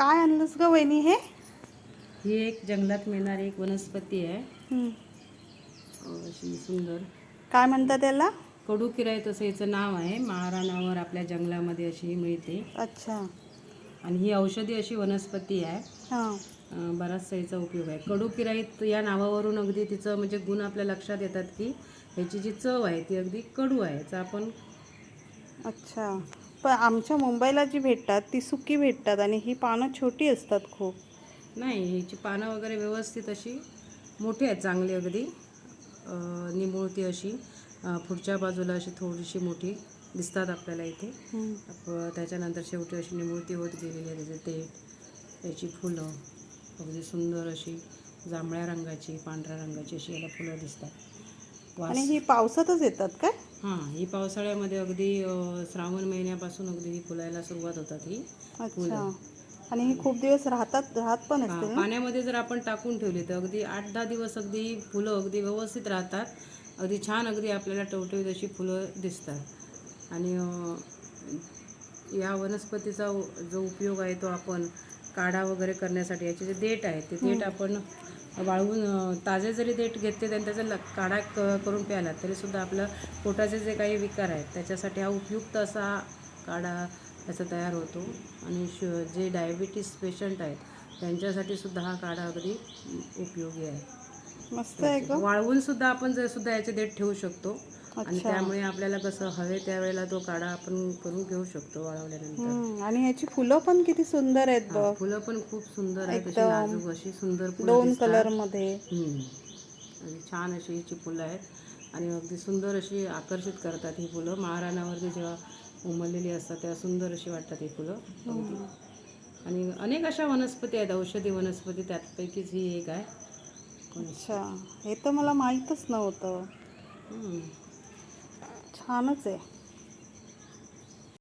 काय आणलंस ग वहिनी हे? ही एक जंगलात मिळणारी एक वनस्पती आहे. अशी सुंदर. काय म्हणतात त्याला? कडू किराय तसं याचं नाव आहे. महाराणावर आपल्या जंगलामध्ये अशी ही मिळते. अच्छा. आणि ही औषधी अशी वनस्पती आहे. हां. अं, बराचसा याचा उपयोग आहे. कडू किराईत या नावावरून अगदी तिचं म्हणजे गुण आपल्या लक्षात येतात की ह्याची जी चव आहे ती अगदी कडू आहे. याचा आपण अच्छा. पण आमच्या मुंबईला जी भेटतात ती सुकी भेटतात आणि ही पानं छोटी असतात खूप. नाही ह्याची पानं वगैरे व्यवस्थित अशी मोठी आहेत चांगली अगदी. निमुळती अशी. पुढच्या बाजूला अशी थोडीशी मोठी दिसतात आपल्याला इथे. त्याच्यानंतर शेवटी अशी निमुळती होत गेलेली आहे त्याचे ते त्याची फुलं. अगदी सुंदर अशी जांभळ्या रंगाची पांढऱ्या रंगाची अशी याला फुलं दिसतात. आणि ही पावसातच येतात काय? हां ही पावसाळ्यामध्ये अगदी श्रावण महिन्यापासून अगदी ही फुलायला सुरुवात होतात ही अच्छा. आणि ही खूप दिवस राहतात राहत पण हा, पाण्यामध्ये जर आपण टाकून ठेवली तर अगदी आठ दहा दिवस अगदी फुलं अगदी व्यवस्थित राहतात. अगदी छान अगदी आपल्याला टवटवीत अशी फुलं दिसतात. आणि या वनस्पतीचा जो उपयोग आहे तो आपण काढा वगैरे करण्यासाठी याचे जे देठ आहे ते देठ आपण वाळवून ताजे जरी देठ घेतले आणि त्याचा ल- काढा क करून प्याला तरीसुद्धा आपलं पोटाचे जे काही विकार आहेत त्याच्यासाठी हा उपयुक्त असा काढा त्याचा तयार होतो. आणि श जे डायबिटीस पेशंट आहेत त्यांच्यासाठी सुद्धा हा काढा अगदी उपयोगी आहे. मस्त आहे वाळवून सुद्धा आपण जर सुद्धा याचे देठ ठेवू शकतो आणि. त्यामुळे आपल्याला कसं हवे त्यावेळेला तो काढा आपण करून घेऊ शकतो वाळवल्यानंतर. आणि ह्याची फुलं पण किती सुंदर आहेत बघ फुलं पण खूप सुंदर आहेत अशी एकदम नाजूक अशी सुंदर फुलं दोन दिसतात. कलरमध्ये हम्म. आणि छान अशी हिची फुलं आहेत आणि अगदी सुंदर अशी आकर्षित करतात ही फुलं महाराणावरती जेव्हा उमललेली असतात तेव्हा सुंदर अशी वाटतात ही फुलं अगदी. आणि अनेक अशा वनस्पती आहेत औषधी वनस्पती त्यापैकीच ही एक आहे अच्छा हे तर मला माहीतच नव्हतं हम्म. छानच आहे